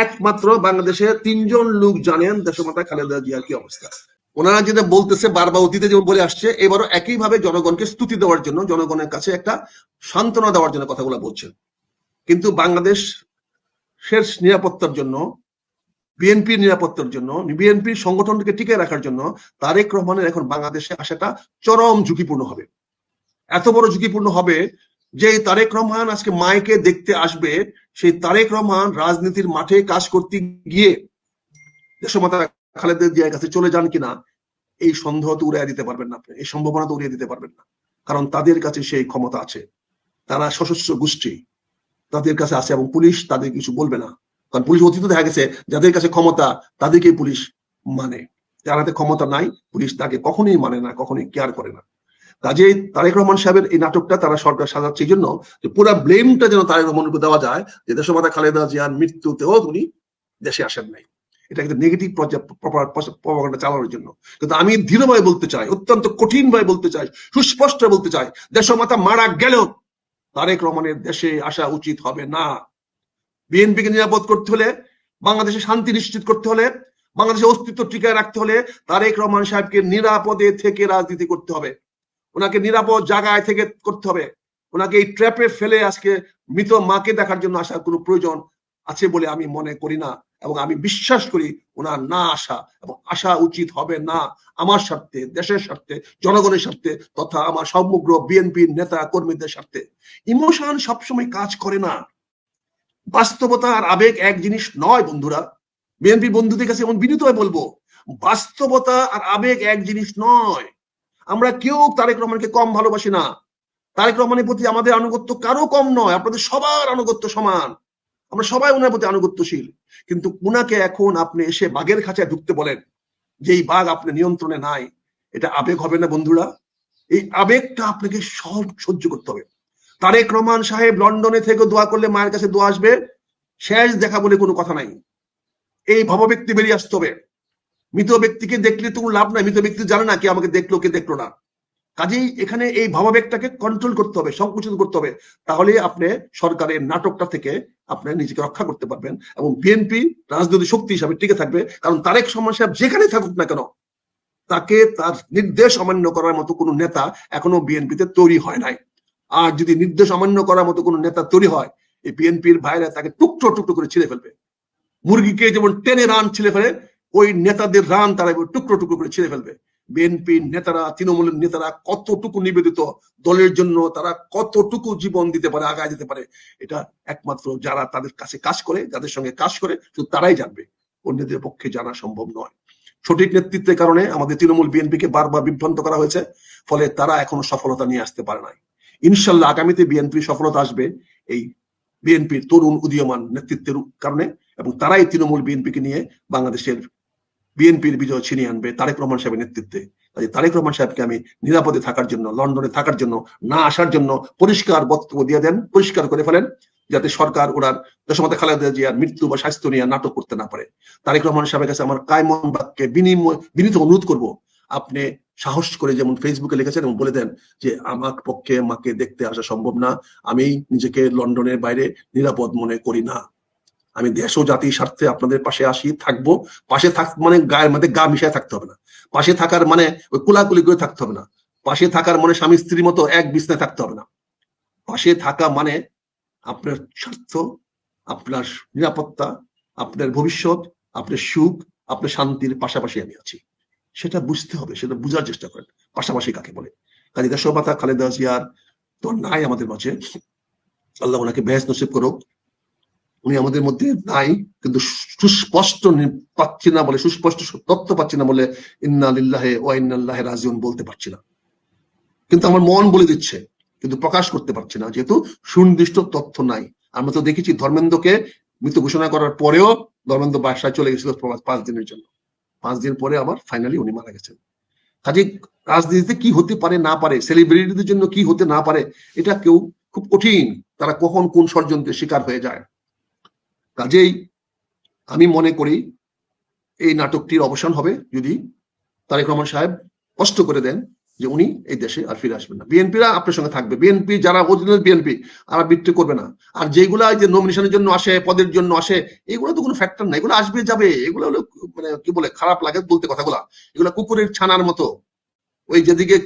একমাত্র বাংলাদেশে তিনজন লোক জানেন দেশমাতা খালেদা জিয়ার কি অবস্থা। ওনারা যেটা বলতেছে বারবার অতীতে যেমন বলে আসছে, এবারও একইভাবে জনগণকে স্তুতি দেওয়ার জন্য, জনগণের কাছে একটা সান্ত্বনা দেওয়ার জন্য কথাগুলো বলছেন। কিন্তু বাংলাদেশ শেষ নিরাপত্তার জন্য, বিএনপির নিরাপত্তার জন্য, বিএনপির সংগঠনকে টিকে রাখার জন্য তারেক রহমানের এখন বাংলাদেশে আসাটা চরম ঝুঁকিপূর্ণ হবে। এত বড় ঝুঁকিপূর্ণ হবে যে তারেক রহমান আজকে মাইকে দেখতে আসবে সেই তারেক রহমান রাজনীতির মাঠে কাজ করতে গিয়ে দেশমাতা খালেদা জিয়ার কাছে চলে যান কিনা, এই সন্দেহ তো উড়িয়ে দিতে পারবেন না আপনি, এই সম্ভাবনা তো উড়িয়ে দিতে পারবেন না। কারণ তাদের কাছে সেই ক্ষমতা আছে। তারা সশস্ত্র গোষ্ঠী, তাদের কাছে আছে এবং পুলিশ তাদের কিছু বলবে না। কারণ পুলিশ অতীত দেখা গেছে, যাদের কাছে ক্ষমতা তাদেরকে পুলিশ মানে। যার হাতে ক্ষমতা নাই, পুলিশ তাকে কখনোই মানে না, কখনোই কেয়ার করে না। কাজেই তারেক রহমান সাহেবের এই নাটকটা তারা সরকার সাজাচ্ছে এই জন্য যে পুরো ব্লেমটা যেন তারেক রহমানের উপর দেওয়া যায়, যে দেশমাতা খালেদা জিয়ার মৃত্যুতেও উনি দেশে আসেন নাই। এটা কিন্তু নেগেটিভ প্রপাগান্ডা চালানোর জন্য। কিন্তু আমি দৃঢ়ভাবে বলতে চাই, অত্যন্ত কঠিন ভাবে বলতে চাই সুস্পষ্ট বলতে চাই, দেশমাতা মারা গেলেও তারেক রহমানের দেশে আসা উচিত হবে না। বিএনপিকে নিরাপদ করতে হলে, বাংলাদেশে শান্তি নিশ্চিত করতে হলে বাংলাদেশের অস্তিত্ব টিকায় রাখতে হলে তারেক রহমান সাহেবকে নিরাপদে থেকে রাজনীতি করতে হবে। ওনাকে নিরাপদ জায়গায় থেকে করতে হবে। ওনাকে এই ট্র্যাপে ফেলে আজকে মৃত মাকে দেখার জন্য আসার কোনো প্রয়োজন আছে বলে আমি মনে করি না এবং আমি বিশ্বাস করি ওনার না আসা এবং আসা উচিত হবে না আমার স্বার্থে, দেশের স্বার্থে, জনগণের স্বার্থে তথা আমার সমগ্র বিএনপির নেতা কর্মীদের স্বার্থে। ইমোশন সবসময় কাজ করে না। বাস্তবতা আর আবেগ এক জিনিস নয় বন্ধুরা। বিএনপি বন্ধুদের কাছে এমন বিনীতভাবে বলব, বাস্তবতা আর আবেগ এক জিনিস নয়। আমরা কেউ তারেক রহমানকে কম ভালোবাসি না। তারেক রহমানের প্রতি আমাদের আনুগত্য কারও কম নয়, আপনাদের সবার আনুগত্য সমান। আমরা সবাই ওনার প্রতি আনুগত্যশীল। কিন্তু উনাকে এখন আপনি এসে বাঘের খাঁচায় ঢুকতে বলেন যে এই বাঘ আপনি নিয়ন্ত্রণে নাই। এটা আবেগ হবে না বন্ধুরা? এই আবেগটা আপনাকে সব সহ্য করতে হবে। তারেক রহমান সাহেব লন্ডনে থেকে দোয়া করলে মায়ের কাছে দোয়া আসবে। শেষ দেখা বলে কোনো কথা নাই। এই ভাবব্যক্তি বেরিয়ে আসতে হবে। মৃত ব্যক্তিকে দেখলে তো লাভ নাই, মৃত ব্যক্তি জানে না কে আমাকে দেখল, কে দেখল না। কাজেই এখানে এই ভাবাবেগটাকে কন্ট্রোল করতে হবে, সংকুচিত করতে হবে তাহলে আপনি সরকারের নাটকটা থেকে আপনি নিজেকে রক্ষা করতে পারবেন এবং বিএনপি রাজনৈতিক শক্তি হিসাবে টিকে থাকবে, কারণ তারেক সমান সাহেব যেখানে থাকুক না কেন, তাকে তার নির্দেশ অমান্য করার মতো কোনো নেতা এখনও বিএনপিতে তৈরি হয় নাই। আর যদি নির্দেশ অমান্য করার মতো কোনো নেতা তৈরি হয়, এই বিএনপির ভাইরা তাকে টুকটো টুকটো করে ছিঁড়ে ফেলবে। মুরগিকে যেমন টেনে রান ছিঁড়ে ফেলে ওই নেতাদের রান তারা টুকরো টুকরো করে ছিঁড়ে ফেলবে। বিএনপি নেতারা, তৃণমূলের নেতারা কতটুকু নিবেদিত দলের জন্য, তারা কতটুকু জীবন দিতে পারে, আগায় যেতে পারে, এটা একমাত্র যারা তাদের কাছে কাজ করে, যাদের সঙ্গে কাজ করে, শুধু তারাই জানবে। অন্যদের পক্ষে জানা সম্ভব নয়। সঠিক নেতৃত্বের কারণে আমাদের তৃণমূল বিএনপিকে বারবার বিভ্রান্ত করা হয়েছে, ফলে তারা এখনও সফলতা নিয়ে আসতে পারে নাই। ইনশাল্লাহ আগামীতে বিএনপি সফলতা আসবে এই বিএনপির তরুণ উদীয়মান নেতৃত্বের কারণে, এবং তারাই তৃণমূল বিএনপিকে নিয়ে বাংলাদেশের বিএনপির বিজয় ছিনিয়ে আনবে, তারেক রহমান সাহেবের নেতৃত্বে। তারেক রহমান সাহেবকে আমি নিরাপদে থাকার জন্য, লন্ডনে থাকার জন্য, না আসার জন্য পরিষ্কার বক্তব্য দিয়ে দেন, পরিষ্কার করে ফেলেন, যাতে সরকার ওনার দেশমাতা খালেদা জিয়ার মৃত্যু বা স্বাস্থ্য নিয়ে নাটক করতে না পারে। তারেক রহমান সাহেবের কাছে আমার কায়মন বাক্যে বিনিময়, বিনীত অনুরোধ করব, আপনি সাহস করে যেমন ফেসবুকে লিখেছেন এবং বলে দেন যে, আমার পক্ষে মাকে দেখতে আসা সম্ভব না, আমি নিজেকে লন্ডনের বাইরে নিরাপদ মনে করি না। আমি দেশ ও জাতির স্বার্থে আপনাদের পাশে আসি, থাকব। পাশে থাক মানে গায়ের মধ্যে গা মিশায় থাকতে হবে না। পাশে থাকার মানে ওই কুলাকুলি করে থাকতে হবে না। পাশে থাকার মানে স্বামী স্ত্রীর মতো এক বিছনায় থাকতে হবে না। পাশে থাকা মানে আপনার স্বার্থ, আপনার নিরাপত্তা, আপনার ভবিষ্যৎ, আপনার সুখ, আপনার শান্তির পাশাপাশি আমি আছি। সেটা বুঝতে হবে, সেটা বুঝার চেষ্টা করেন। পাশাপাশি কাকে বলে? কাজী দেশমাতা খালেদা জিয়ার তো নাই আমাদের মাঝে। আল্লাহ ওনাকে বেহেস নসিব করুক। উনি আমাদের মধ্যে নাই, কিন্তু সুস্পষ্ট পাচ্ছি না বলে, সুস্পষ্ট তথ্য পাচ্ছি না বলে ইন্না লিল্লাহে ও ইন্নাল্লাহ রাজিউন বলতে পারছি না। কিন্তু আমার মন বলে দিচ্ছে, কিন্তু প্রকাশ করতে পারছি না, যেহেতু সুনির্দিষ্ট তথ্য নাই। আমরা তো দেখেছি ধর্মেন্দ্রকে মৃত্যু ঘোষণা করার পরেও ধর্মেন্দ্র বাসায় চলে গেছিল পাঁচ দিনের জন্য। পাঁচ দিন পরে আবার ফাইনালি উনি মারা গেছেন। কাজে রাজনীতিতে কি হতে পারে, না পারে সেলিব্রিটিদের জন্য কি হতে না পারে, এটা কেউ খুব কঠিন, তারা কখন কোন ষড়যন্ত্রের শিকার হয়ে যায়। কাজেই আমি মনে করি এই নাটকটির অবসান হবে যদি তারেক রহমান সাহেব স্পষ্ট করে দেন যে উনি এই দেশে আর ফিরে আসবেন না। বিএনপিরা আপনার সঙ্গে থাকবে। বিএনপি যারা অরিজিনাল বিএনপি আর বিট্রি করবে না। আর যেগুলা যে নমিনেশনের জন্য আসে, পদের জন্য আসে, এগুলো তো কোনো ফ্যাক্টর না এগুলো আসবে, যাবে। এগুলো হলো মানে কি বলে, খারাপ লাগে বলতে কথাগুলা। এগুলো কুকুরের ছানার মতো। ওই যেদিকে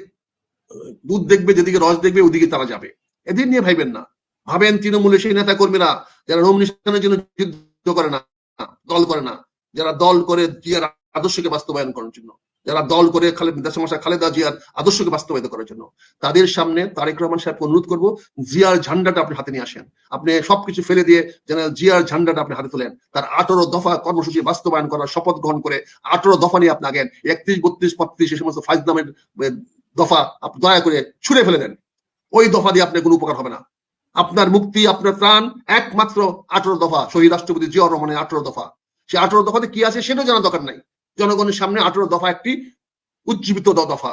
দুধ দেখবে, যেদিকে রস দেখবে, ওদিকে তারা যাবে। এদের নিয়ে ভাইবেন না। ভাবেন তৃণমূলের সেই নেতা কর্মীরা যারা নমিনেশনের জন্য যুদ্ধ করে না, দল করে না, যারা দল করে জিয়ার আদর্শকে বাস্তবায়ন করার জন্য, যারা দল করে খালেদ দেশমাশা খালেদা জিয়ার আদর্শকে বাস্তবায়িত করার জন্য। তাদের সামনে তারেক রহমান সাহেবকে অনুরোধ করব, জিয়ার ঝান্ডাটা আপনি হাতে নিয়ে আসেন। আপনি সবকিছু ফেলে দিয়ে যেন জিয়ার ঝান্ডাটা আপনি হাতে তোলেন। তার আঠারো দফা কর্মসূচি বাস্তবায়ন করার শপথ গ্রহণ করে আঠারো দফা নিয়ে আপনি আগেন, একত্রিশ, বত্রিশ বত্রিশ এই সমস্ত ফাইজ নামের দফা আপনি দয়া করে ছুড়ে ফেলে দেন। ওই দফা দিয়ে আপনার কোনো উপকার হবে না। আপনার মুক্তি, আপনার প্রাণ একমাত্র আঠারো দফা। শহীদ রাষ্ট্রপতি জিয়া রহমানের আঠারো দফা। সে আঠারো দফাতে কি আছে সেটাও জানা দরকার নাই। জনগণের সামনে আঠারো দফা একটি উজ্জীবিত দফা।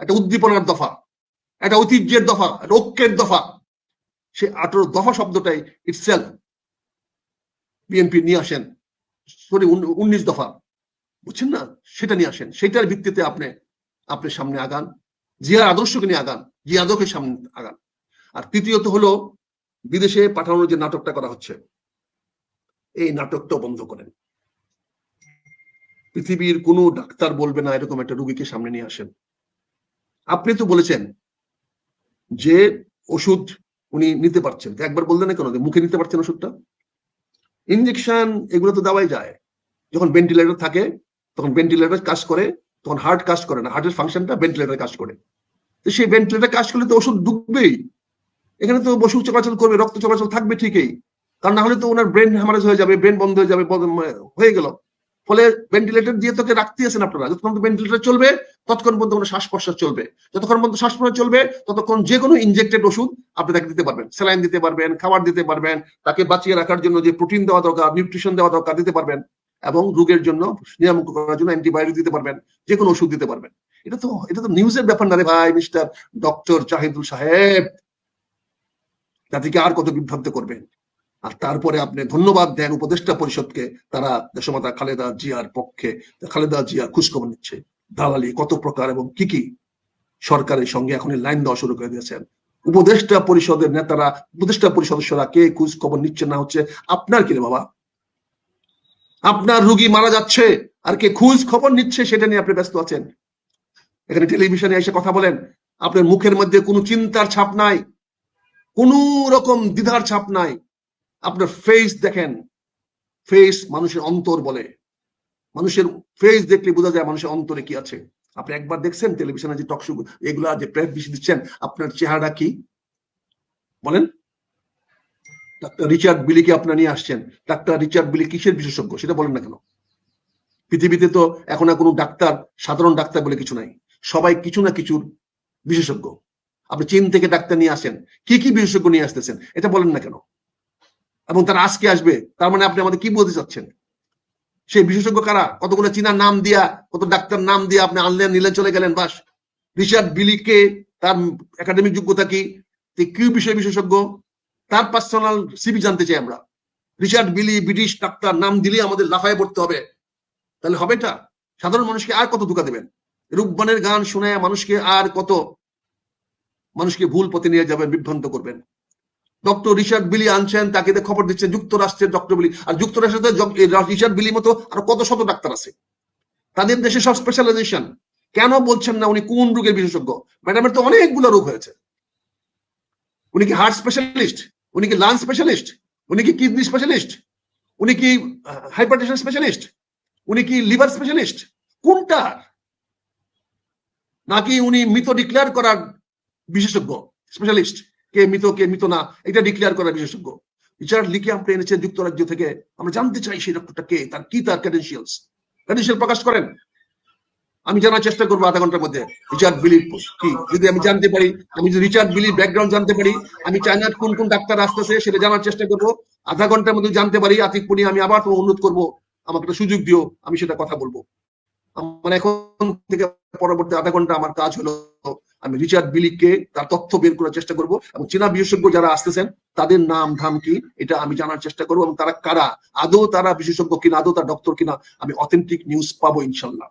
একটা উদ্দীপনার দফা। একটা ঐতিহ্যের দফা। একটা ঐক্যের দফা। সে আঠারো দফা শব্দটাই ইটসেলফ বিএনপি নিয়ে আসেন। সরি উনিশ দফা। বুঝছেন না? সেটা নিয়ে আসেন। সেটার ভিত্তিতে আপনি আপনি সামনে আগান। জিয়ার আদর্শকে নিয়ে আগান। জিয়া আদর্শের সামনে আগান। তৃতীয়ত হলো বিদেশে পাঠানোর যে নাটকটা করা হচ্ছে। এই নাটকটাও বন্ধ করেন। পৃথিবীর কোনো ডাক্তার বলবে না এরকম একটা রুগীকে সামনে নিয়ে আসেন। আপনি তো বলেছেন যে ওষুধ উনি নিতে পারছেন। একবার বললেন না কেন মুখে নিতে পারছেন ওষুধটা? ইঞ্জেকশন এগুলো তো দেওয়াই যায়। যখন ভেন্টিলেটর থাকে, তখন ভেন্টিলেটর কাজ করে, তখন হার্ট কাজ করে না। হার্টের ফাংশনটা ভেন্টিলেটর কাজ করে। তো সেই ভেন্টিলেটর কাজ করলে তো ওষুধ ঢুকবেই। এখানে তো ওষুধ চলাচল করবে, রক্ত চলাচল থাকবে ঠিকই। কারণ না হলে তো ওনার ব্রেন হ্যামারেজ হয়ে যাবে ব্রেন বন্ধ হয়ে যাবে হয়ে গেল। ফলে ভেন্টিলেটর দিয়ে তোকে রাখতে আছেন আপনারা। যতক্ষণ ভেন্টিলেটর চলবে, ততক্ষণ পর্যন্ত কোনো শ্বাস প্রশ্বাস চলবে। যতক্ষণ পর্যন্ত শ্বাস প্রশ্বাস চলবে, ততক্ষণ যে কোনো ইনজেক্টেড ওষুধ আপনি তাকে দিতে পারবেন। স্যালাইন দিতে পারবেন, খাবার দিতে পারবেন, তাকে বাঁচিয়ে রাখার জন্য যে প্রোটিন দেওয়া দরকার নিউট্রিশন দেওয়া দরকার দিতে পারবেন, এবং রোগের জন্য নিরামুক্ত করার জন্য অ্যান্টিবায়োটিক দিতে পারবেন, যে কোনো ওষুধ দিতে পারবেন। এটা তো এটা তো নিউজের ব্যাপার না রে ভাই মিস্টার ডক্টর জাহিদুল সাহেব। জাতিকে আর কত বিভ্রান্ত করবেন? আর তারপরে আপনি ধন্যবাদ দেন উপদেষ্টা পরিষদকে, তারা দেশমাতা খালেদা জিয়ার পক্ষে, খালেদা জিয়ার খোঁজখবর নিচ্ছে। দালালি কত প্রকার এবং কি কি সরকারের সঙ্গে এখন লাইন দেওয়া শুরু করে দিয়েছেন। উপদেষ্টা পরিষদের নেতারা, উপদেষ্টা পরিষদ সদস্যরা কে খোঁজ খবর নিচ্ছে না হচ্ছে আপনার কি রে বাবা? আপনার রুগী মারা যাচ্ছে, আর কে খোঁজ খবর নিচ্ছে সেটা নিয়ে আপনি ব্যস্ত আছেন? এখানে টেলিভিশনে এসে কথা বলেন। আপনার মুখের মধ্যে কোনো চিন্তার ছাপ নাই। কোন রকম দ্বিধার ছাপ নাই। আপনার ফেস দেখেন। ফেস মানুষের অন্তর বলে। মানুষের ফেস দেখলে বোঝা যায় মানুষের অন্তরে কি আছে। আপনি একবার দেখছেন টেলিভিশনে যে টকশো এগুলা যে প্রেস বেশি দিচ্ছেন, আপনার চেহারা কি? বলেন। ডাক্তার রিচার্ড বিলিকে আপনার নিয়ে আসছেন। ডাক্তার রিচার্ড বিলি কিসের বিশেষজ্ঞ? সেটা বলেন না কেন? পৃথিবীতে তো এখন আর কোনো ডাক্তার, সাধারণ ডাক্তার বলে কিছু নাই। সবাই কিছু না কিছুর বিশেষজ্ঞ। আপনি চীন থেকে ডাক্তার নিয়ে আসেন। কি কি বিশেষজ্ঞ নিয়ে আসতেছেন? এটা বলেন না কেন? এবং তারা আজকে আসবে, তার মানে আপনি আমাদের কি বলতে চাচ্ছেন? সেই বিশেষজ্ঞ কারা? কতগুলো চীনার নাম দিয়া, কত ডাক্তার নাম দিয়ে আপনি আনলেন নিলে চলে গেলেন, বাস। রিচার্ড বিলিকে তার একাডেমিক যোগ্যতা কি? কি বিষয় বিশেষজ্ঞ। তার পার্সোনাল সিবি জানতে চাই আমরা। রিচার্ড বিলি, ব্রিটিশ ডাক্তার, নাম দিলে আমাদের লাফায় পড়তে হবে। তাহলে হবে এটা? সাধারণ মানুষকে আর কত ধোকা দেবেন? রূপবানের গান শুনে মানুষকে আর কত মানুষকে ভুল পথে নিয়ে যাবেন, বিভ্রান্ত করবেন। ডক্টর রিচার্ড বিলি আনছেন, তাকে খবর দিচ্ছেন যুক্তরাষ্ট্রের ডক্টর বিলি। আর যুক্তরাষ্ট্রের রিচার্ড বিলি মতো আরও কত শত ডাক্তার আছে। তাদের দেশে সব স্পেশালাইজেশন কেন বলছেন না উনি কোন রোগের বিশেষজ্ঞ? ম্যাডামের তো অনেকগুলো রোগ হয়েছে। উনি কি হার্ট স্পেশালিস্ট উনি কি লাংস স্পেশালিস্ট উনি কি কিডনি স্পেশালিস্ট উনি কি হাইপারটেনশন স্পেশালিস্ট উনি কি লিভার স্পেশালিস্ট কোনটা নাকি উনি মৃত ডিক্লেয়ার করার বিশেষজ্ঞ স্পেশালিস্ট কে মৃত কে মৃত না, এটা ডিক্লেয়ার করার বিশেষজ্ঞ। রিচার্ড লিকে আপনি এনেছেন যুক্তরাজ্য থেকে, আমরা জানতে চাই সেই ডক্টরটা কে, তার কি, তার ক্রেডেন্সিয়ালস ক্রেডেন্সিয়াল প্রকাশ করেন। আমি জানার চেষ্টা করব আধা ঘণ্টার মধ্যে। রিচার্ড বিলি কি? যদি আমি জানতে পারি, আমি যদি রিচার্ড বিলির ব্যাকগ্রাউন্ড জানতে পারি, আমি চায়নার কোন কোন ডাক্তার আসতেছে সেটা জানার চেষ্টা করব। আধা ঘণ্টার মধ্যে জানতে পারি, আতিক পুনি আমি আবার তোমার অনুরোধ করব, আমাকে একটা সুযোগ দিও, আমি সেটা কথা বলব। মানে এখন থেকে পরবর্তী আধা ঘণ্টা আমার কাজ হলো আমি রিচার্ড বিলিককে তার তথ্য বের করার চেষ্টা করব এবং চীনা বিশেষজ্ঞ যারা আসতেছেন, তাদের নাম, ধাম কি, এটা আমি জানার চেষ্টা করব এবং তারা কারা, আদৌ তারা বিশেষজ্ঞ কিনা, আদৌ তার ডক্টর কিনা, আমি অথেন্টিক নিউজ পাবো ইনশাল্লাহ।